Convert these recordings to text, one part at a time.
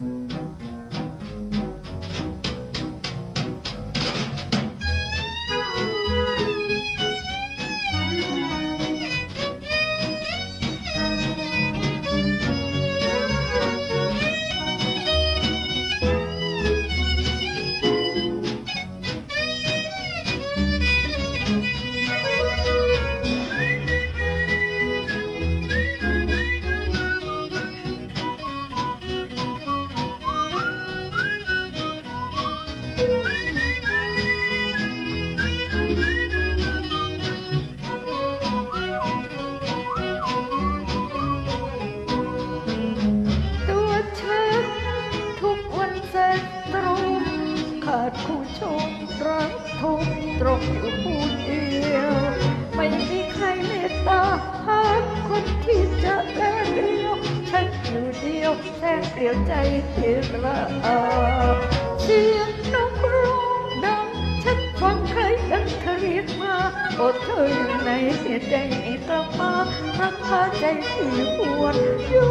ตัว ดคู่ชมรักทุกตรงอยู่ผู้เดียว ไม่มีใครเมตตาหาคนที่จะแลเดียว ฉันอยู่เดียวแสนเปลี่ยวใจเสียละอาเสียงนกร้องดัง ฉันฟังใครดังเธอเรียกมาโอ้เธออยู่ไหนเสียใจไม่กลับมารักพาใจที่ปวดอยู่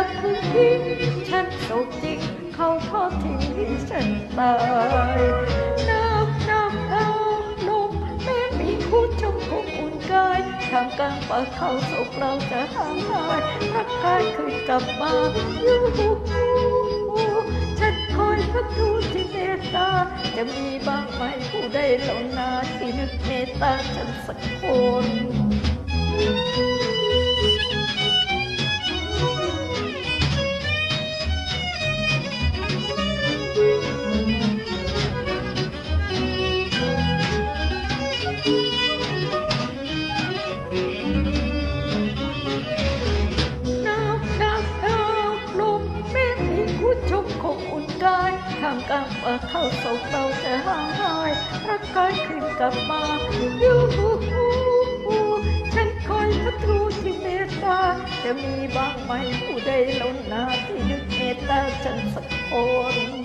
ริงฉันมีฉันมีทุกข์ใจต้องจากไกลหาใครมาแอบแนบอิงอยู่คนเดียวเปลี่ยวใจไรที่อยู่จะพึ่งฉันโกจริงเขาทอดทิ้งให้ฉันตายน้ำน้ำเอาลมแม้มีคู่ชมคงอุ่นกายทำกลางป่าเขาโศกเราจะห่างหายรักกายคืนกลับมาอยู่ฉันคอยพระทูที่เมตตา จะมีบ้างไหมผู้ใดเหล่านาที่นึกเมตตาฉันสักคนายทางกำว่าเขาสงเราจะห่างหายรักกายคืนกลับมาอยู่หูหูหูฉันคอยพระทูที่เมตตา จะมีบ้างไหมผู้ใดเหล่านาที่นึกเมตตาฉันสักคน